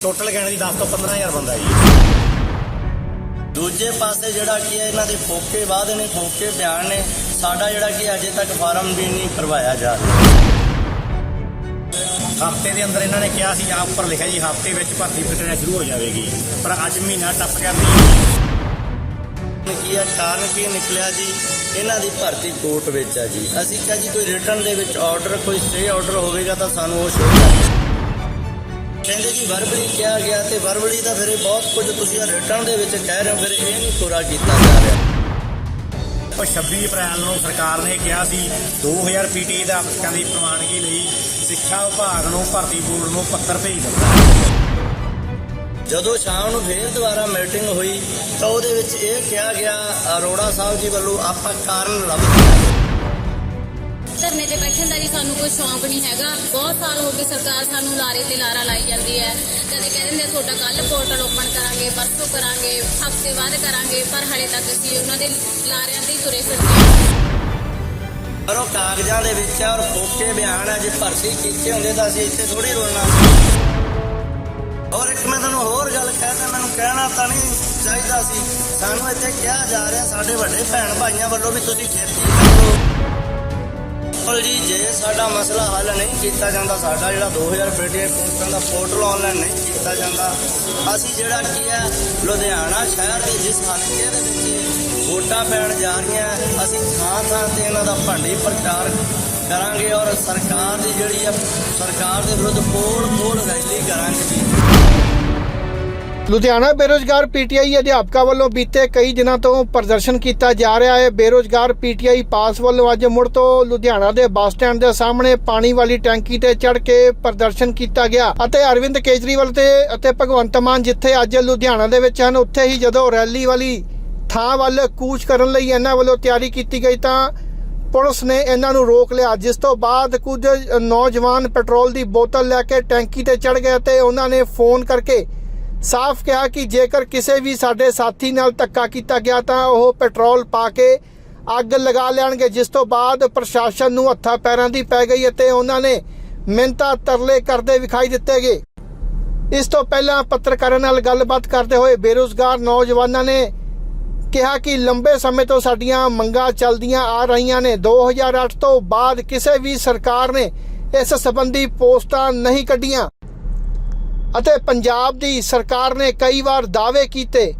Total ਗਿਣਤੀ 10 ਤੋਂ 15000 ਬੰਦਾ ਜੀ। ਦੂਜੇ ਪਾਸੇ ਜਿਹੜਾ ਕੀ ਹੈ ਇਹਨਾਂ ਦੇ ਫੋਕੇ ਵਾਅਦੇ ਨੇ ਫੋਕੇ ਬਿਆਨ ਨੇ ਸਾਡਾ ਜਿਹੜਾ ਕੀ ਅਜੇ ਤੱਕ ਫਾਰਮ ਵੀ ਨਹੀਂ ਭਰਵਾਇਆ ਜਾ ਰਿਹਾ। ਹਫ਼ਤੇ ਦੇ ਅੰਦਰ ਇਹਨਾਂ ਨੇ ਕਿਹਾ ਸੀ ਆ ਉੱਪਰ ਲਿਖਿਆ ਜੀ ਹਫ਼ਤੇ ਵਿੱਚ ਭਰਤੀ ਪ੍ਰਕਿਰਿਆ ਸ਼ੁਰੂ ਹੋ ਜਾਵੇਗੀ ਪਰ ਅੱਜ ਮਹੀਨਾ ਟੱਪ ਗਿਆ। ਵੀ ਕੀ ਹੈ ਕਾਰਨ ਕੀ ਨਿਕਲਿਆ ਜੀ? ਇਹਨਾਂ ਦੀ ਭਰਤੀ ਕੋਰਟ ਵਿੱਚ ਆ ਜੀ। ਅਸੀਂ ਕਿਹਾ ਜੀ ਕੋਈ ਰਿਟਰਨ ਦੇ ਵਿੱਚ ਆਰਡਰ ਕੋਈ ਸਟੇ ਆਰਡਰ ਹੋਵੇਗਾ ਤਾਂ ਸਾਨੂੰ ਉਹ ਸ਼ੋਅ ਕਹਿੰਦੇ ਜੀ ਵਰਬਲੀ ਕਿਹਾ ਗਿਆ ਤੇ ਵਰਬਲੀ ਦਾ ਫਿਰ ਇਹ ਬਹੁਤ ਕੁਝ ਤੁਸੀਂ ਰਿਟਰਨ ਦੇ ਵਿੱਚ ਕਹਿ ਰਹੇ ਹੋ ਫਿਰ ਇਹ ਨਹੀਂ ਪੂਰਾ ਕੀਤਾ ਜਾ ਰਿਹਾ। ਪਰ 26 ਅਪ੍ਰੈਲ ਨੂੰ ਸਰਕਾਰ ਨੇ ਕਿਹਾ ਸੀ 2000 ਪੀਟੀ ਦਾ ਅਧਿਕਾਰਾਂ ਦੀ ਪ੍ਰਵਾਨਗੀ ਲਈ ਸਿੱਖਿਆ ਵਿਭਾਗ ਨੂੰ ਭਰਤੀ ਬੋਰਡ ਨੂੰ ਪੱਤਰ ਭੇਜ ਦਿੱਤਾ। ਜਦੋਂ ਸ਼ਾਮ ਨੂੰ ਫੇਰ ਦੁਬਾਰਾ ਮੀਟਿੰਗ ਹੋਈ ਤਾਂ ਉਹਦੇ ਵਿੱਚ ਇਹ ਕਿਹਾ ਗਿਆ ਅਰੋੜਾ ਸਾਹਿਬ ਜੀ ਵੱਲੋਂ ਆਪਾਂ ਕਾਰਨ ਲੱਭਦੇ ਹਾਂ ਧਰਨੇ ਤੇ ਬੈਠਣ ਦਾ ਵੀ ਸਾਨੂੰ ਕੋਈ ਸ਼ੌਂਕ ਨਹੀਂ ਹੈਗਾ। ਬਹੁਤ ਸਾਲ ਹੋ ਗਏ ਸਰਕਾਰ ਸਾਨੂੰ ਲਾਰੇ ਤੇ ਲਾਰਾ ਲਾਈ ਜਾਂਦੀ ਹੈ। ਕਦੇ ਕਹਿ ਤੁਹਾਡਾ ਕੱਲ ਪੋਰਟਲ ਓਪਨ ਕਰਾਂਗੇ, ਪਰਸੋਂ ਕਰਾਂਗੇ, ਹਫ਼ਤੇ ਬਾਅਦ ਕਰਾਂਗੇ, ਪਰ ਹਲੇ ਤੱਕ ਅਸੀਂ ਉਹਨਾਂ ਦੇ ਲਾਰਿਆਂ ਤੇ ਹੀ ਤੁਰੇ ਫਿਰਦੇ ਹਾਂ। ਉਹ ਕਾਗਜ਼ਾਂ ਦੇ ਵਿੱਚ ਔਰ ਫੋਕੇ ਬਿਆਨ ਆ, ਜੇ ਭਰਤੀ ਕੀਤੇ ਹੁੰਦੇ ਤਾਂ ਅਸੀਂ ਇੱਥੇ ਥੋੜੀ ਰੋਲਣਾ। ਔਰ ਇੱਕ ਮੈਂ ਤੁਹਾਨੂੰ ਹੋਰ ਗੱਲ ਕਹਿਣਾ ਮੈਨੂੰ ਕਹਿਣਾ ਤਾਂ ਨਹੀਂ ਚਾਹੀਦਾ ਸੀ। ਸਾਨੂੰ ਇੱਥੇ ਕਿਹਾ ਜਾ ਰਿਹਾ, ਸਾਡੇ ਵੱਡੇ ਭੈਣ ਭਾਈਆਂ ਵੱਲੋਂ ਵੀ ਤੁਸੀਂ ਖੇਤੀ ਕਰੋ ਜੀ, ਜੇ ਸਾਡਾ ਮਸਲਾ ਹੱਲ ਨਹੀਂ ਕੀਤਾ ਜਾਂਦਾ, ਸਾਡਾ ਜਿਹੜਾ 2000 ਬੇਟੀਆਂ ਪੋਸਟਾਂ ਦਾ ਪੋਰਟਲ ਆਨਲਾਈਨ ਨਹੀਂ ਕੀਤਾ ਜਾਂਦਾ, ਅਸੀਂ ਜਿਹੜਾ ਕੀ ਹੈ, ਲੁਧਿਆਣਾ ਸ਼ਹਿਰ ਦੇ ਜਿਸ ਹਲਕੇ ਦੇ ਵਿੱਚ ਵੋਟਾਂ ਪੈਣ ਜਾ ਰਹੀਆਂ, ਅਸੀਂ ਥਾਂ ਥਾਂ ਤੇ ਇਹਨਾਂ ਦਾ ਭੰਡੀ ਪ੍ਰਚਾਰ ਕਰਾਂਗੇ ਔਰ ਸਰਕਾਰ ਦੀ ਜਿਹੜੀ ਹੈ, ਸਰਕਾਰ ਦੇ ਵਿਰੁੱਧ ਕੋਲ ਕੋਲ ਰੈਲੀ ਕਰਾਂਗੇ। ਜੀ ਲੁਧਿਆਣਾ ਬੇਰੋਜ਼ਗਾਰ ਪੀਟੀਆਈ ਅਧਿਆਪਕਾਂ ਵੱਲੋਂ ਬੀਤੇ ਕਈ ਦਿਨਾਂ ਤੋਂ ਪ੍ਰਦਰਸ਼ਨ ਕੀਤਾ ਜਾ ਰਿਹਾ ਹੈ। ਬੇਰੋਜ਼ਗਾਰ ਪੀਟੀਆਈ ਪਾਸ ਵੱਲੋਂ ਅੱਜ ਮੁੜ ਤੋਂ ਲੁਧਿਆਣਾ ਦੇ ਬੱਸ ਸਟੈਂਡ ਦੇ ਸਾਹਮਣੇ ਪਾਣੀ ਵਾਲੀ ਟੈਂਕੀ ਤੇ ਚੜ ਕੇ ਪ੍ਰਦਰਸ਼ਨ ਕੀਤਾ ਗਿਆ ਅਤੇ ਅਰਵਿੰਦ ਕੇਜਰੀਵਾਲ ਤੇ ਅਤੇ ਭਗਵੰਤ ਮਾਨ ਜਿੱਥੇ ਅੱਜ ਲੁਧਿਆਣਾ ਦੇ ਵਿੱਚ ਹਨ, ਉੱਥੇ ਹੀ ਜਦੋਂ ਰੈਲੀ ਵਾਲੀ ਥਾਂ ਵੱਲ ਕੂਚ ਕਰਨ ਲਈ ਇਹਨਾਂ ਵੱਲੋਂ ਤਿਆਰੀ ਕੀਤੀ ਗਈ ਤਾਂ ਪੁਲਿਸ ਨੇ ਇਹਨਾਂ ਨੂੰ ਰੋਕ ਲਿਆ, ਜਿਸ ਤੋਂ ਬਾਅਦ ਕੁਝ ਨੌਜਵਾਨ ਪੈਟਰੋਲ ਦੀ ਬੋਤਲ ਲੈ ਕੇ ਟੈਂਕੀ ਤੇ ਚੜ ਗਏ ਤੇ ਉਹਨਾਂ ਨੇ ਫੋਨ ਕਰਕੇ ਸਾਫ਼ ਕਿਹਾ ਕਿ ਜੇਕਰ ਕਿਸੇ ਵੀ ਸਾਡੇ ਸਾਥੀ ਨਾਲ ਧੱਕਾ ਕੀਤਾ ਗਿਆ ਤਾਂ ਉਹ ਪੈਟਰੋਲ ਪਾ ਕੇ ਅੱਗ ਲਗਾ ਲੈਣਗੇ, ਜਿਸ ਤੋਂ ਬਾਅਦ ਪ੍ਰਸ਼ਾਸਨ ਨੂੰ ਹੱਥਾਂ ਪੈਰਾਂ ਦੀ ਪੈ ਗਈ ਅਤੇ ਉਹਨਾਂ ਨੇ ਮਿੰਤਾ ਤਰਲੇ ਕਰਦੇ ਵਿਖਾਈ ਦਿੱਤੇ ਗਏ। ਇਸ ਤੋਂ ਪਹਿਲਾਂ ਪੱਤਰਕਾਰਾਂ ਨਾਲ ਗੱਲਬਾਤ ਕਰਦੇ ਹੋਏ ਬੇਰੁਜ਼ਗਾਰ ਨੌਜਵਾਨਾਂ ਨੇ ਕਿਹਾ ਕਿ ਲੰਬੇ ਸਮੇਂ ਤੋਂ ਸਾਡੀਆਂ ਮੰਗਾਂ ਚੱਲਦੀਆਂ ਆ ਰਹੀਆਂ ਨੇ। 2008 ਤੋਂ ਬਾਅਦ ਕਿਸੇ ਵੀ ਸਰਕਾਰ ਨੇ ਇਸ ਸੰਬੰਧੀ ਪੋਸਟਾਂ ਨਹੀਂ ਕੱਢੀਆਂ। ਅਤੇ ਪੰਜਾਬ ਦੀ ਸਰਕਾਰ ਨੇ ਕਈ ਵਾਰ ਦਾਅਵੇ ਕੀਤੇ,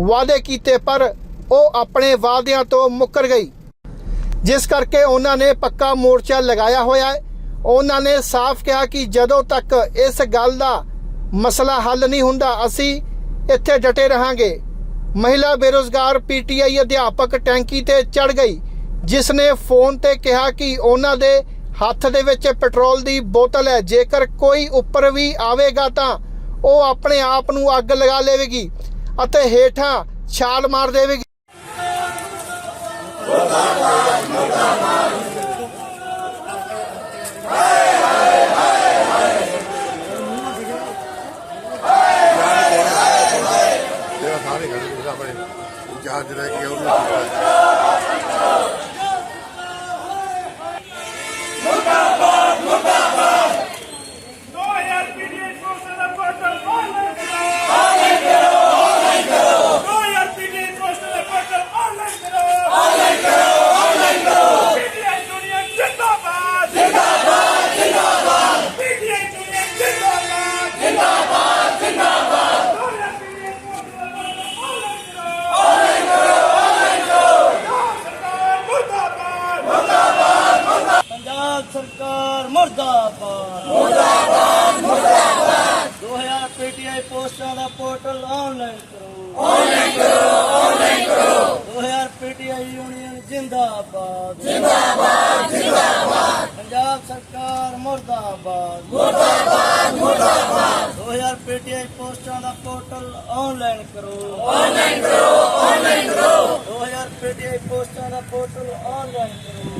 ਵਾਅਦੇ ਕੀਤੇ, ਪਰ ਉਹ ਆਪਣੇ ਵਾਅਦਿਆਂ ਤੋਂ ਮੁੱਕਰ ਗਈ। ਜਿਸ ਕਰਕੇ ਉਹਨਾਂ ਨੇ ਪੱਕਾ ਮੋਰਚਾ ਲਗਾਇਆ ਹੋਇਆ ਹੈ। ਉਹਨਾਂ ਨੇ ਸਾਫ਼ ਕਿਹਾ ਕਿ ਜਦੋਂ ਤੱਕ ਇਸ ਗੱਲ ਦਾ ਮਸਲਾ ਹੱਲ ਨਹੀਂ ਹੁੰਦਾ, ਅਸੀਂ ਇੱਥੇ ਡਟੇ ਰਹਾਂਗੇ। ਮਹਿਲਾ ਬੇਰੋਜ਼ਗਾਰ ਪੀਟੀਆਈ ਅਧਿਆਪਕ ਟੈਂਕੀ ਤੇ ਚੜ ਗਈ, ਜਿਸ ਨੇ ਫੋਨ ਤੇ ਕਿਹਾ ਕਿ ਉਹਨਾਂ ਦੇ ਹੱਥ ਦੇ ਵਿੱਚ ਪੈਟਰੋਲ ਦੀ ਬੋਤਲ ਹੈ। ਜੇਕਰ ਕੋਈ ਉੱਪਰ ਵੀ ਆਵੇਗਾ ਤਾਂ ਉਹ ਆਪਣੇ ਆਪ ਨੂੰ ਅੱਗ ਲਗਾ ਲਵੇਗੀ ਅਤੇ ਹੇਠਾਂ ਛਾਲ ਮਾਰ ਦੇਵੇਗੀ। ਜਿਹੜਾ ਰਹਿ ਕੇ ਉਹਨੂੰ ਮੁਰਦਾਬਾਦ ਮੁਰਦਾਬਾਦ ਮੁਰਦਾਬਾਦ। 2000 ਪੀਟੀਆਈ ਪੋਸਟਾਂ ਦਾ ਪੋਰਟਲ ਆਨਲਾਈਨ ਕਰੋ ਆਨਲਾਈਨ ਕਰੋ ਆਨਲਾਈਨ ਕਰੋ 2000 ਪੀਟੀਆਈ ਯੂਨੀਅਨ ਜਿੰਦਾਬਾਦ। ਜਿੰਦਾਬਾਦ ਜਿੰਦਾਬਾਦ ਪੰਜਾਬ ਸਰਕਾਰ ਮੁਰਦਾਬਾਦ ਮੁਰਦਾਬਾਦ। ਮੁਰਦਾਬਾਦ 2000 ਪੀਟੀਆਈ ਪੋਸਟਾਂ ਦਾ ਪੋਰਟਲ ਆਨਲਾਈਨ ਕਰੋ ਆਨਲਾਈਨ ਕਰੋ ਆਨਲਾਈਨ ਕਰੋ। 2000 ਪੀਟੀਆਈ ਪੋਸਟਾਂ ਦਾ ਪੋਰਟਲ ਆਨਲਾਈਨ ਕਰੋ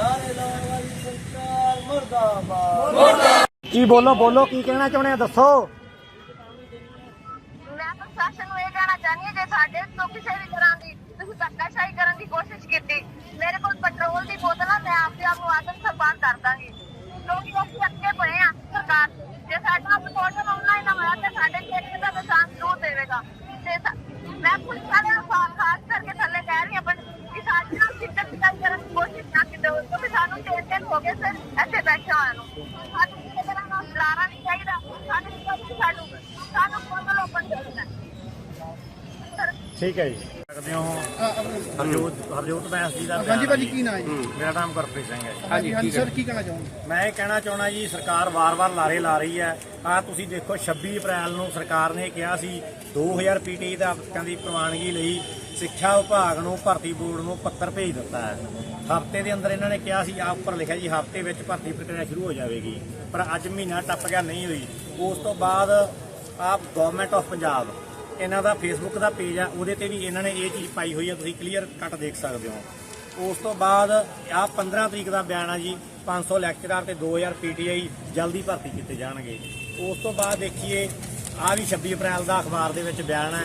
ਲਾਰੇ ਲਾਉਣ ਵਾਲੀ ਸਰਕਾਰ ਕੀ ਬੋਲੋ ਬੋਲੋ, ਕੀ ਕਹਿਣਾ ਚਾਹੁੰਦੇ ਆ? ਦੱਸੋ। ਮੈਂ ਪ੍ਰਸ਼ਾਸਨ ਨੂੰ ਇਹ ਕਹਿਣਾ ਚਾਹੁੰਦੀ ਹਾਂ, ਜੇ ਸਾਡੇ ਤੋਂ ਕਿਸੇ ਵੀ ਤਰ੍ਹਾਂ ਦੀ ਤੁਸੀਂ ਧੱਕਾਸ਼ਾਹੀ ਕਰਨ ਦੀ ਕੋਸ਼ਿਸ਼ ਕੀਤੀ ਮੇਰੇ ਕੋਲ ਪੈਟਰੋਲ ਦੀ ਬੋਤਲ ਆ ਮੈਂ ਆਪਦੇ ਆਪ ਨੂੰ ਆਤਮ ਸਨਮਾਨ ਕਰ ਦਾਂਗੀ ਕਿਉਂਕਿ ਅਸੀਂ ਅੱਗੇ ਪਏ ਆ ਸਰਕਾਰ ਤੋਂ। ਜੇ ਸਾਡਾ ਪੋਰਟਲ ਆਨਲਾਈਨ ਹੋਇਆ ਤੇ ਸਾਡੇ ਚੈੱਕ ਦਾ ਨਿਸ਼ਾਨ ਜ਼ਰੂਰ ਦੇਵੇਗਾ ਤੇ ਸਾ- ਮੈਂ ਪੁਲਿਸ ਵਾਲਿਆਂ ਨੂੰ ਖਾ- ਖਾਸ ਕਰਕੇ ਥੱਲੇ ਕਹਿ ਰਹੀ ਹਾਂ ਪਰ ਕਿ ਸਾਡੇ ਨਾਲ ਸਿੱਧਰ ਸਿੱਧਾ ਕਰਨ ਦੀ ਕੋਸ਼ਿਸ਼ ਨਾ ਕਿਤੇ ਕਿਉਂਕਿ ਸਾਨੂੰ ਤਿੰਨ ਦਿਨ ਹੋ ਗਏ ਸਰ ਇੱਥੇ ਬੈਠੇ ਹੋਇਆ ਨੂੰ ਸਾਨੂੰ ਕਿਸੇ ਤਰ੍ਹਾਂ ਦਾ ਲਾਰਾ ਨਹੀਂ ਚਾਹੀਦਾ ਸਾਨੂੰ ਕੋਈ ਸਾਨੂੰ ਸਾਨੂੰ ਪੋਰਟਲ ਓਪਨ ਚਾਹੀਦਾ ਸਰ ਠੀਕ ਹੈ ਜੀ। ਸਕਦੇ ਹੋ ਹਰਜੋਤ ਹਰਜੋਤ ਬੈਂਸ ਜੀ ਦਾ ਹਾਂਜੀ ਭਾਜੀ ਕੀ ਨਾਂ ਹੈ ਜੀ? ਮੇਰਾ ਨਾਮ ਗੁਰਪ੍ਰੀਤ ਸਿੰਘ ਹੈ ਜੀ। ਹਾਂਜੀ ਹਾਂਜੀ ਸਰ ਕੀ ਕਹਿਣਾ ਚਾਹੋਗੇ? ਮੈਂ ਇਹ ਕਹਿਣਾ ਚਾਹਣਾ ਜੀ ਸਰਕਾਰ ਵਾਰ-ਵਾਰ ਲਾਰੇ ਲਾ ਰਹੀ ਹੈ। ਆ ਤੁਸੀਂ ਦੇਖੋ 26 ਅਪ੍ਰੈਲ ਨੂੰ ਸਰਕਾਰ ਨੇ ਕਿਹਾ ਸੀ 2000 ਪੀਟੀ ਦਾ ਦੀ ਪ੍ਰਵਾਨਗੀ ਲਈ ਸਿੱਖਿਆ ਵਿਭਾਗ ਨੂੰ ਭਰਤੀ ਬੋਰਡ ਨੂੰ ਪੱਤਰ ਭੇਜ ਦਿੱਤਾ ਹੈ। ਹਫ਼ਤੇ ਦੇ ਅੰਦਰ ਇਹਨਾਂ ਨੇ ਕਿਹਾ ਸੀ ਆ ਉੱਪਰ ਲਿਖਿਆ ਜੀ ਹਫ਼ਤੇ ਵਿੱਚ ਭਰਤੀ ਪ੍ਰਕਿਰਿਆ ਸ਼ੁਰੂ ਹੋ ਜਾਵੇਗੀ। ਪਰ ਅੱਜ ਮਹੀਨਾ ਟੱਪ ਗਿਆ ਨਹੀਂ ਹੋਈ। ਉਸ ਤੋਂ ਬਾਅਦ ਆਪ ਗਵਰਨਮੈਂਟ ਆਫ ਪੰਜਾਬ ਇਹਨਾਂ ਦਾ ਫੇਸਬੁੱਕ ਦਾ ਪੇਜ ਆ, ਉਹਦੇ ਤੇ ਵੀ ਇਹਨਾਂ ਨੇ ਇਹ ਚੀਜ਼ ਪਾਈ ਹੋਈ ਆ, ਤੁਸੀਂ ਕਲੀਅਰ ਕੱਟ ਦੇਖ ਸਕਦੇ ਹੋ। ਉਸ ਤੋਂ ਬਾਅਦ ਆ 15 ਤਰੀਕ ਦਾ ਬਿਆਨ ਆ ਜੀ 500 ਲੈਕਚਰਰ ਤੇ 2000 ਪੀਟੀਆਈ ਜਲਦੀ ਭਰਤੀ ਕੀਤੇ ਜਾਣਗੇ। ਉਸ ਤੋਂ ਬਾਅਦ ਦੇਖੀਏ ਆ ਵੀ 26 ਅਪ੍ਰੈਲ ਦਾ ਅਖਬਾਰ ਦੇ ਵਿੱਚ ਬਿਆਨ ਹੈ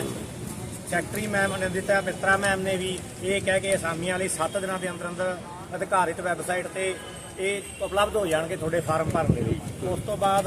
ਸੈਕਟਰੀ ਮੈਮ ਅਨੰਦਿਤਾ ਮਿੱਤਰਾ ਮੈਮ ਨੇ ਵੀ ਇਹ ਕਹਿ ਕੇ ਅਸਾਮੀਆਂ ਲਈ 7 ਦਿਨਾਂ ਦੇ ਅੰਦਰ ਅੰਦਰ ਅਧਿਕਾਰਿਤ ਵੈਬਸਾਈਟ ਤੇ ਇਹ ਉਪਲਬਧ ਹੋ ਜਾਣਗੇ ਤੁਹਾਡੇ ਫਾਰਮ ਭਰਨ ਦੇ ਲਈ। ਉਸ ਤੋਂ ਬਾਅਦ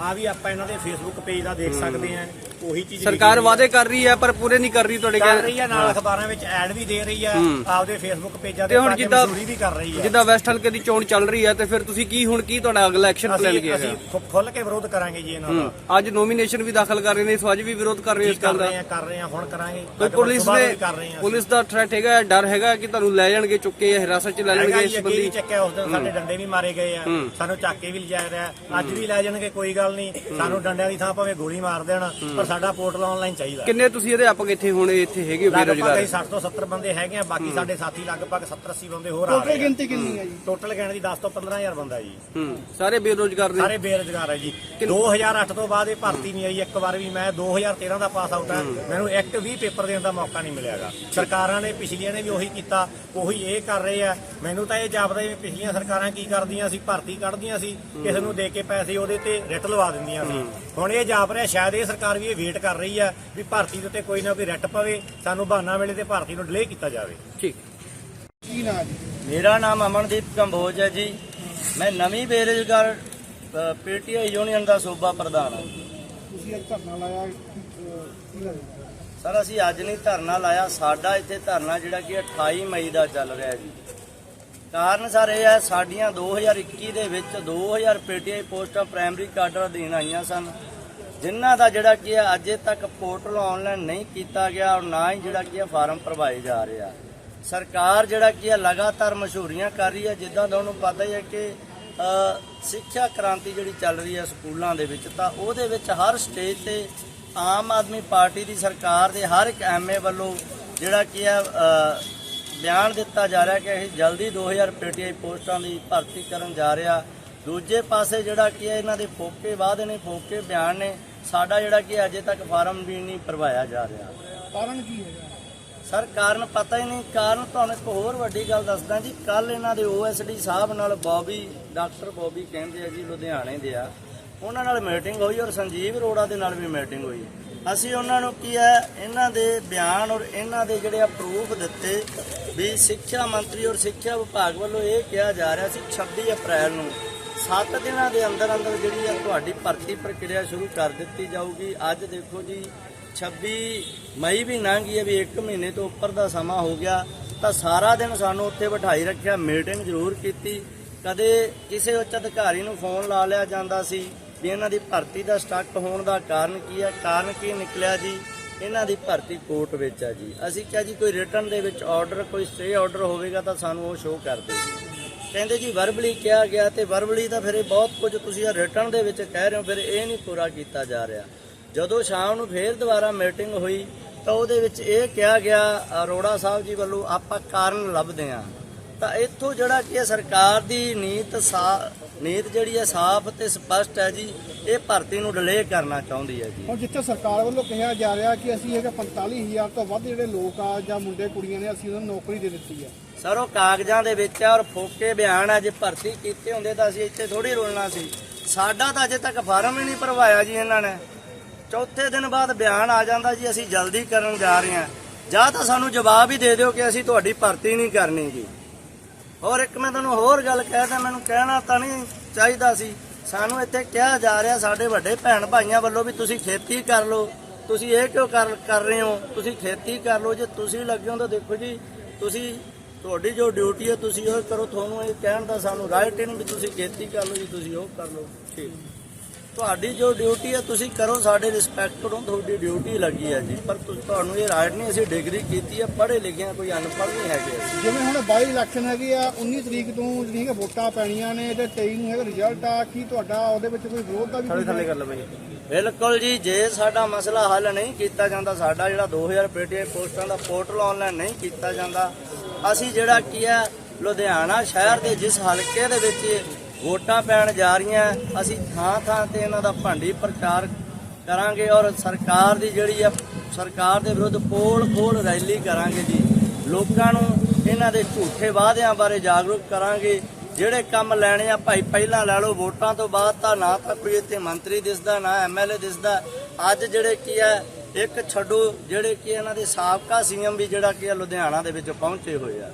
ਆ ਵੀ ਆਪਾਂ ਇਹਨਾਂ ਦੇ ਫੇਸਬੁੱਕ ਪੇਜ ਦਾ ਦੇਖ ਸਕਦੇ ਹਾਂ ਉਹੀ ਚੀਜ਼ ਸਰਕਾਰ ਹੈ। ਵਾਅਦੇ ਕਰ ਰਹੀ ਹੈ ਪਰ ਪੂਰੇ ਨਹੀਂ ਕਰ ਰਹੀ ਤੁਹਾਡੇ ਕਰ ਰਹੀ ਹੈ ਨਾਲ ਅਖਬਾਰਾਂ ਵਿੱਚ ਐਡ ਵੀ ਦੇ ਰਹੀ ਹੈ। ਆਪਦੇ ਫੇਸਬੁੱਕ ਪੇਜਾਂ ਤੇ ਤੇ ਹੁਣ ਪਾ ਕੇ ਜਿੱਦਾਂ ਮਜ਼ਦੂਰੀ ਵੀ ਕਰ ਰਹੀ ਹੈ ਜਿੱਦਾਂ ਵੈਸਟ ਹਲਕੇ ਦੀ ਚੋਣ ਚੱਲ ਰਹੀ ਹੈ ਤੇ ਫਿਰ ਤੁਸੀਂ ਕੀ ਹੁਣ ਕੀ ਤੁਹਾਡਾ ਅਗਲਾ ਐਕਸ਼ਨ ਪਲਾਨ ਕੀ ਅਸੀਂ ਅਸੀਂ ਹੈ ਖੁ- ਖੁੱਲ੍ਹ ਕੇ ਵਿਰੋਧ ਕਰਾਂਗੇ ਜੀ ਇਹਨਾਂ ਦਾ। ਅੱਜ ਨੋਮੀਨੇਸ਼ਨ ਵੀ ਦਾਖਲ ਕਰ ਰਹੇ ਨੇ ਸੋ ਅੱਜ ਵੀ ਵਿਰੋਧ ਕਰ ਰਹੇ ਹੋ ਇਸ ਕਰ ਗੱਲ ਦਾ। ਰਹੇ ਆ ਕਰ ਰਹੇ ਆ ਹੁਣ ਕਰਾਂਗੇ। ਕੋਈ ਪੁਲਿਸ ਨੇ ਵੀ ਕਰ ਰਹੇ ਆ। ਪੁਲਿਸ ਦਾ ਥ੍ਰੈਟ ਹੈਗਾ ਡਰ ਹੈਗਾ ਕਿ ਤੁਹਾਨੂੰ ਲੈ ਜਾਣਗੇ ਚੁੱਕੇ ਹਿਰਾਸਤ 'ਚ ਲੈ ਹੈਗਾ ਜਾਣਗੇ ਜੀ, ਇਸ ਅੱਗੇ ਵੀ ਬੰਦੀ। ਚੱਕਿਆ ਉਸ ਦਿਨ ਸਾਡੇ ਡੰਡੇ ਵੀ ਮਾਰੇ ਗਏ ਆ। ਸਾਨੂੰ ਚੱਕ ਕੇ ਵੀ ਲਿਜਾਇਆ ਰਿਹਾ। ਅੱਜ ਵੀ ਲੈ ਜਾਣਗੇ ਕੋਈ ਗੱਲ ਨਹੀਂ। ਸਾਨੂੰ ਡੰਡਿਆਂ ਦੀ ਥਾਂ ਭਾਵੇਂ ਗੋਲੀ ਮਾਰ ਦੇਣ ਪਰ ਸਾਡਾ ਪੋਰਟਲ ਆਨਲਾਈਨ ਚਾਹੀਦਾ। ਕਿੰਨੇ ਤੁਸੀਂ ਅਧਿਆਪਕ ਇੱਥੇ ਹੁਣ ਇੱਥੇ ਹੈਗੇ ਹੋ ਲਗਭਗ ਬੇਰੋਜ਼ਗਾਰ? ਅਸੀਂ 60 ਤੋਂ 70 ਬੰਦੇ ਹੈਗੇ ਆ ਬਾਕੀ ਸਾਡੇ ਸਾਥੀ ਲਗਭਗ 70 80 ਬੰਦੇ ਹੋਰ ਆ ਟੋਟਲ ਰਹੇ ਆ। ਗਿਣਤੀ ਕਿੰਨੀ ਹੈ ਜੀ? ਟੋਟਲ ਗਿਣਤੀ 10 ਤੋਂ 15000 ਬੰਦਾ ਜੀ। ਸਾਰੇ ਬੇਰੋਜ਼ਗਾਰ ਨੇ ਸਾਰੇ ਬੇਰੁਜ਼ਗਾਰ ਹੈ ਜੀ। 2008 ਤੋਂ ਬਾਅਦ ਇਹ ਭਰਤੀ ਨਹੀਂ ਆਈ। ਇੱਕ ਵਾਰ ਵੀ ਮੈਂ 2013 ਦਾ ਪਾਸ ਆਊਟ ਹਾਂ। ਮੈਨੂੰ ਇੱਕ ਵੀ ਪੇਪਰ ਦੇਣ ਦਾ ਮੌਕਾ ਨਹੀਂ ਮਿਲਿਆਗਾ ਸਰਕਾਰਾਂ ਨੇ ਪਿਛਲੀਆਂ ਨੇ ਵੀ ਉਹੀ ਕੀਤਾ ਉਹੀ ਇਹ ਕਰ ਰਹੇ ਆ। ਮੈਨੂੰ ਤਾਂ ਇਹ ਜਾਪਦਾ ਵੀ ਪਿਛਲੀਆਂ ਸਰਕਾਰਾਂ ਕੀ ਕਰਦੀਆਂ ਸੀ ਭਰਤੀ ਕੱਢਦੀਆਂ ਸੀ। ਕਿਸੇ ਨੂੰ ਦੇ ਕੇ ਪੈਸੇ ਉਹਦੇ ਤੇ ਰਿਟ ਲਵਾ ਦਿੰਦੀਆਂ ਸੀ। ਹੁਣ ਇਹ ਜਾਪ ਰਿਹਾ ਸ਼ਾਇਦ ਇਹ ਸਰਕਾਰ ਵੀ ਇਹ ਵੇਟ ਕਰ ਰਹੀ ਆ ਵੀ ਭਰਤੀ ਦੇ ਉੱਤੇ ਕੋਈ ਨਾ ਕੋਈ ਰਿਟ ਪਵੇ ਸਾਨੂੰ ਬਹਾਨਾ ਵੇਲੇ ਤੇ ਭਰਤੀ ਨੂੰ ਡਿਲੇ ਕੀਤਾ ਜਾਵੇ। ਠੀਕ। ਕੀ ਨਾਂ ਜੀ? ਮੇਰਾ ਨਾਮ ਅਮਨਦੀਪ ਕੰਬੋਜ ਹੈ ਜੀ। ਮੈਂ ਨਵੀਂ ਬੇਰੁਜ਼ਗਾਰ ਪੀਟੀਆਈ ਯੂਨੀਅਨ ਦਾ ਸੂਬਾ ਪ੍ਰਧਾਨ ਹਾਂ। ਤੁਸੀਂ ਅੱਜ ਧਰਨਾ ਲਾਇਆ ਕੀ ਲੱਗਦਾ? ਸਰ ਅਸੀਂ ਅੱਜ ਨਹੀਂ ਧਰਨਾ ਲਾਇਆ ਸਾਡਾ ਇੱਥੇ ਧਰਨਾ ਜਿਹੜਾ ਕਿ 28 ਮਈ ਦਾ ਚੱਲ ਰਿਹਾ ਜੀ। ਕਾਰਨ ਸਰ ਇਹ ਹੈ, ਸਾਡੀਆਂ 2021 ਦੇ ਵਿੱਚ 2000 ਪੀਟੀਆਈ ਪੋਸਟਾਂ ਪ੍ਰਾਇਮਰੀ ਕਾਡਰ ਅਧੀਨ ਆਈਆਂ ਸਨ। ਜਿਨ੍ਹਾਂ ਦਾ ਜਿਹੜਾ ਕੀ ਹੈ ਅਜੇ ਤੱਕ ਪੋਰਟਲ ਆਨਲਾਈਨ ਨਹੀਂ ਕੀਤਾ ਗਿਆ ਔਰ ਨਾ ਹੀ ਜਿਹੜਾ ਕੀ ਹੈ ਫਾਰਮ ਭਰਵਾਏ ਜਾ ਰਹੇ ਆ। ਸਰਕਾਰ ਜਿਹੜਾ ਕੀ ਹੈ ਲਗਾਤਾਰ ਮਸ਼ਹੂਰੀਆਂ ਕਰ ਰਹੀ ਹੈ, ਜਿੱਦਾਂ ਤੁਹਾਨੂੰ ਪਤਾ ਹੀ ਹੈ ਕਿ ਸਿੱਖਿਆ ਕ੍ਰਾਂਤੀ ਜਿਹੜੀ ਚੱਲ ਰਹੀ ਹੈ ਸਕੂਲਾਂ ਦੇ ਵਿੱਚ, ਤਾਂ ਉਹਦੇ ਵਿੱਚ ਹਰ ਸਟੇਜ ਤੇ ਆਮ ਆਦਮੀ ਪਾਰਟੀ ਦੀ ਸਰਕਾਰ ਦੇ ਹਰ ਇੱਕ ਐਮਏ ਵੱਲੋਂ ਜਿਹੜਾ ਕੀ ਹੈ ਬਿਆਨ ਦਿੱਤਾ ਜਾ ਰਿਹਾ ਕਿ ਅਸੀਂ ਜਲਦੀ 2000 ਪੀਟੀਆਈ ਪੋਸਟਾਂ ਦੀ ਭਰਤੀ ਕਰਨ ਜਾ ਰਿਹਾ। ਦੂਜੇ ਪਾਸੇ ਜਿਹੜਾ ਕੀ ਹੈ ਇਹਨਾਂ ਦੇ ਫੋਕੇ ਵਾਅਦੇ ਨੇ ਫੋਕੇ ਬਿਆਨ ਨੇ ਸਾਡਾ ਜਿਹੜਾ ਕੀ ਹੈ ਅਜੇ ਤੱਕ ਫਾਰਮ ਵੀ ਨਹੀਂ ਭਰਵਾਇਆ ਜਾ ਰਿਹਾ। ਕਾਰਨ ਕੀ ਹੈਗਾ? ਸਰ ਕਾਰਨ ਪਤਾ ਹੀ ਨਹੀਂ। ਕਾਰਨ ਤੁਹਾਨੂੰ ਇੱਕ ਹੋਰ ਵੱਡੀ ਗੱਲ ਦੱਸਦਾ ਜੀ। ਕੱਲ ਇਹਨਾਂ ਦੇ ਓਐਸਡੀ ਸਾਹਿਬ ਨਾਲ ਬੌਬੀ ਡਾਕਟਰ ਬੌਬੀ ਕਹਿੰਦੇ ਆ ਜੀ ਲੁਧਿਆਣੇ ਦੇ ਆ। ਉਹਨਾਂ ਨਾਲ ਮੀਟਿੰਗ ਹੋਈ ਔਰ ਸੰਜੀਵ ਅਰੋੜਾ ਦੇ ਨਾਲ ਵੀ ਮੀਟਿੰਗ ਹੋਈ। ਅਸੀਂ ਉਹਨਾਂ ਨੂੰ ਕੀ ਹੈ, ਇਹਨਾਂ ਦੇ ਬਿਆਨ ਔਰ ਇਹਨਾਂ ਦੇ ਜਿਹੜੇ ਆ ਪ੍ਰੂਫ ਦਿੱਤੇ ਵੀ ਸਿੱਖਿਆ ਮੰਤਰੀ ਔਰ ਸਿੱਖਿਆ ਵਿਭਾਗ ਵੱਲੋਂ ਇਹ ਕਿਹਾ ਜਾ ਰਿਹਾ ਸੀ 26 ਅਪ੍ਰੈਲ ਨੂੰ। 7 ਦਿਨਾਂ ਦੇ ਅੰਦਰ ਅੰਦਰ ਜਿਹੜੀ ਆ ਤੁਹਾਡੀ ਭਰਤੀ ਪ੍ਰਕਿਰਿਆ ਸ਼ੁਰੂ ਕਰ ਦਿੱਤੀ ਜਾਊਗੀ। ਅੱਜ ਦੇਖੋ ਜੀ 26 ਮਈ ਵੀ ਲੰਘ ਗਈ ਹੈ ਵੀ 1 ਮਹੀਨੇ ਤੋਂ ਉੱਪਰ ਦਾ ਸਮਾਂ ਹੋ ਗਿਆ। ਤਾਂ ਸਾਰਾ ਦਿਨ ਸਾਨੂੰ ਉੱਥੇ ਬਿਠਾਈ ਰੱਖਿਆ ਮੀਟਿੰਗ ਜ਼ਰੂਰ ਕੀਤੀ। ਕਦੇ ਕਿਸੇ ਉੱਚ ਅਧਿਕਾਰੀ ਨੂੰ ਫੋਨ ਲਾ ਲਿਆ ਜਾਂਦਾ ਸੀ। ਵੀ ਇਹਨਾਂ ਦੀ ਭਰਤੀ ਦਾ ਸਟਕ ਹੋਣ ਦਾ ਕਾਰਨ ਕੀ ਹੈ ਕਾਰਨ ਕੀ ਨਿਕਲਿਆ ਜੀ? ਇਹਨਾਂ ਦੀ ਭਰਤੀ ਕੋਰਟ ਵਿੱਚ ਆ ਜੀ। ਅਸੀਂ ਕਿਹਾ ਜੀ, ਕੋਈ ਰਿਟਰਨ ਦੇ ਵਿੱਚ ਆਰਡਰ ਕੋਈ ਸਟੇ ਆਰਡਰ ਹੋਵੇਗਾ ਤਾਂ ਸਾਨੂੰ ਉਹ ਸ਼ੋਅ ਕਰ ਦਿਓ ਕਹਿੰਦੇ ਜੀ ਵਰਬਲੀ ਕਿਹਾ ਗਿਆ ਤੇ ਵਰਬਲੀ ਤਾਂ ਫਿਰ ਇਹ ਬਹੁਤ ਕੁਝ ਤੁਸੀਂ ਆ ਰਿਟਰਨ ਦੇ ਵਿੱਚ ਕਹਿ ਰਹੇ ਹੋ, ਫਿਰ ਇਹ ਨਹੀਂ ਪੂਰਾ ਕੀਤਾ ਜਾ ਰਿਹਾ। ਜਦੋਂ ਸ਼ਾਮ ਨੂੰ ਫੇਰ ਦੁਬਾਰਾ ਮੀਟਿੰਗ ਹੋਈ, ਤਾਂ ਉਹਦੇ ਵਿੱਚ ਇਹ ਕਿਹਾ ਗਿਆ ਅਰੋੜਾ ਸਾਹਿਬ ਜੀ ਵੱਲੋਂ ਆਪਾਂ ਕਾਰਨ ਲੱਭਦੇ ਹਾਂ। ਤਾਂ ਇੱਥੋਂ ਜਿਹੜਾ ਕੀ ਹੈ ਸਰਕਾਰ ਦੀ ਨੀਤ ਸਾ ਨੀਤ ਜਿਹੜੀ ਹੈ ਸਾਫ਼ ਤੇ ਸਪਸ਼ਟ ਹੈ ਜੀ ਇਹ ਭਰਤੀ ਨੂੰ ਡਿਲੇ ਕਰਨਾ ਚਾਹੁੰਦੀ ਹੈ ਜੀ। ਹੁਣ ਜਿੱਥੇ ਸਰਕਾਰ ਵੱਲੋਂ ਕਿਹਾ ਜਾ ਰਿਹਾ ਕਿ ਅਸੀਂ ਹੈਗਾ 45000 ਤੋਂ ਵੱਧ ਜਿਹੜੇ ਲੋਕ ਆ ਜਾਂ ਮੁੰਡੇ ਕੁੜੀਆਂ ਨੇ ਅਸੀਂ ਉਹਨਾਂ ਨੂੰ ਨੌਕਰੀ ਦੇ ਦਿੱਤੀ ਆ ਸਰ ਉਹ ਕਾਗਜ਼ਾਂ ਦੇ ਵਿੱਚ ਆ ਔਰ ਫੋਕੇ ਬਿਆਨ ਆ ਜੇ ਭਰਤੀ ਕੀਤੇ ਹੁੰਦੇ ਤਾਂ ਅਸੀਂ ਇੱਥੇ ਥੋੜੀ ਰੋਲਣਾ ਸੀ। ਸਾਡਾ ਤਾਂ ਅਜੇ ਤੱਕ ਫਾਰਮ ਹੀ ਨਹੀਂ ਭਰਵਾਇਆ ਜੀ ਇਹਨਾਂ ਨੇ। ਚੌਥੇ ਦਿਨ ਬਾਅਦ ਬਿਆਨ ਆ ਜਾਂਦਾ ਜੀ ਅਸੀਂ ਜਲਦੀ ਕਰਨ ਜਾ ਰਹੇ ਹਾਂ। ਜਾਂ ਤਾਂ ਸਾਨੂੰ ਜਵਾਬ ਹੀ ਦੇ ਦਿਓ ਕਿ ਅਸੀਂ ਤੁਹਾਡੀ ਭਰਤੀ ਨਹੀਂ ਕਰਨੀ ਜੀ। ਹੋਰ ਇੱਕ ਮੈਂ ਤੁਹਾਨੂੰ ਹੋਰ ਗੱਲ ਕਹਿਦਾ ਮੈਨੂੰ ਕਹਿਣਾ ਤਾਂ ਨਹੀਂ ਚਾਹੀਦਾ ਸੀ। ਸਾਨੂੰ ਇੱਥੇ ਕਿਹਾ ਜਾ ਰਿਹਾ ਸਾਡੇ ਵੱਡੇ ਭੈਣ ਭਾਈਆਂ ਵੱਲੋਂ ਵੀ ਤੁਸੀਂ ਖੇਤੀ ਕਰ ਲਓ। ਤੁਸੀਂ ਇਹ ਕਿਉਂ ਕਰ ਕਰ ਰਹੇ ਹੋ? ਤੁਸੀਂ ਖੇਤੀ ਕਰ ਲਓ, ਜੇ ਤੁਸੀਂ ਲੱਗੇ ਹੋ ਤਾਂ ਦੇਖੋ ਜੀ, ਤੁਸੀਂ, ਤੁਹਾਡੀ ਜੋ ਡਿਊਟੀ ਹੈ, ਤੁਸੀਂ ਉਹ ਕਰੋ। ਤੁਹਾਨੂੰ ਇਹ ਕਹਿਣ ਦਾ ਸਾਨੂੰ ਰਾਈਟ ਹੀ ਨਹੀਂ ਵੀ ਤੁਸੀਂ ਖੇਤੀ ਕਰ ਲਓ ਜੀ, ਤੁਸੀਂ ਉਹ ਕਰ ਲਓ। ਠੀਕ। ਤੁਹਾਡੀ ਜੋ ਡਿਊਟੀ ਹੈ ਤੁਸੀਂ ਕਰੋ ਸਾਡੇ ਰਿਸਪੈਕਟ ਕਰੋ ਤੁਹਾਡੀ ਡਿਊਟੀ ਲੱਗੀ ਹੈ ਜੀ। ਪਰ ਤੁ- ਤੁਹਾਨੂੰ ਇਹ ਰਾਈਟ ਨਹੀਂ ਅਸੀਂ ਡਿਗਰੀ ਕੀਤੀ ਹੈ ਪੜ੍ਹੇ ਲਿਖੇ ਹਾਂ ਕੋਈ ਅਨਪੜ੍ਹ ਨਹੀਂ ਹੈਗੇ। ਅਸੀਂ। ਜਿਵੇਂ ਹੁਣ ਬਾਈ ਇਲੈਕਸ਼ਨ ਹੈਗੀ ਆ 19 ਤਰੀਕ ਤੋਂ ਜਿਹੜੀਆਂ ਕਿ ਵੋਟਾਂ ਪੈਣੀਆਂ ਨੇ ਤੇ 23 ਨੂੰ ਹੈਗਾ ਰਿਜ਼ਲਟ ਆ ਕੀ ਤੁਹਾਡਾ ਉਹਦੇ ਵਿੱਚ ਕੋਈ ਵਿਰੋਧ ਦਾ ਵੀ ਥੱਲੇ ਕੋਈ ਥੱਲੇ ਕਰ ਲਓ ਬਾਈ। ਬਿਲਕੁਲ ਜੀ ਜੇ ਸਾਡਾ ਮਸਲਾ ਹੱਲ ਨਹੀਂ ਕੀਤਾ ਜਾਂਦਾ ਸਾਡਾ ਜਿਹੜਾ 2000 ਪੀਟੀਆਈ ਪੋਸਟਾਂ ਦਾ ਪੋਰਟਲ ਆਨਲਾਈਨ ਨਹੀਂ ਕੀਤਾ ਜਾਂਦਾ ਅਸੀਂ ਜਿਹੜਾ ਕੀ ਹੈ ਲੁਧਿਆਣਾ ਸ਼ਹਿਰ ਦੇ ਜਿਸ ਹਲਕੇ ਦੇ ਵਿੱਚ ਵੋਟਾਂ ਪੈਣ ਜਾ ਰਹੀਆਂ, ਅਸੀਂ ਥਾਂ ਥਾਂ ਤੇ ਇਹਨਾਂ ਦਾ ਭਾਂਡੀ ਪ੍ਰਚਾਰ ਕਰਾਂਗੇ ਔਰ ਸਰਕਾਰ ਦੀ ਜਿਹੜੀ ਆ, ਸਰਕਾਰ ਦੇ ਵਿਰੁੱਧ ਪੋਲ ਖੋਲ ਰੈਲੀ ਕਰਾਂਗੇ ਜੀ। ਲੋਕਾਂ ਨੂੰ ਇਹਨਾਂ ਦੇ ਝੂਠੇ ਵਾਅਦਿਆਂ ਬਾਰੇ ਜਾਗਰੂਕ ਕਰਾਂਗੇ। ਜਿਹੜੇ ਕੰਮ ਲੈਣੇ ਆ, ਭਾਈ ਪਹਿਲਾਂ ਲੈ ਲਓ, ਵੋਟਾਂ ਤੋਂ ਬਾਅਦ ਤਾਂ ਨਾ ਤਾਂ ਕੋਈ ਇੱਥੇ ਮੰਤਰੀ ਦਿਸਦਾ, ਨਾ ਐਮਐਲਏ ਦਿਸਦਾ। ਅੱਜ ਜਿਹੜੇ ਕੀ ਹੈ ਇੱਕ ਛੱਡੋ, ਜਿਹੜੇ ਕੀ ਇਹਨਾਂ ਦੇ ਸਾਬਕਾ ਸੀਐਮ ਵੀ ਜਿਹੜਾ ਕੀ ਆ, ਲੁਧਿਆਣਾ ਦੇ ਵਿੱਚ ਪਹੁੰਚੇ ਹੋਏ ਆ।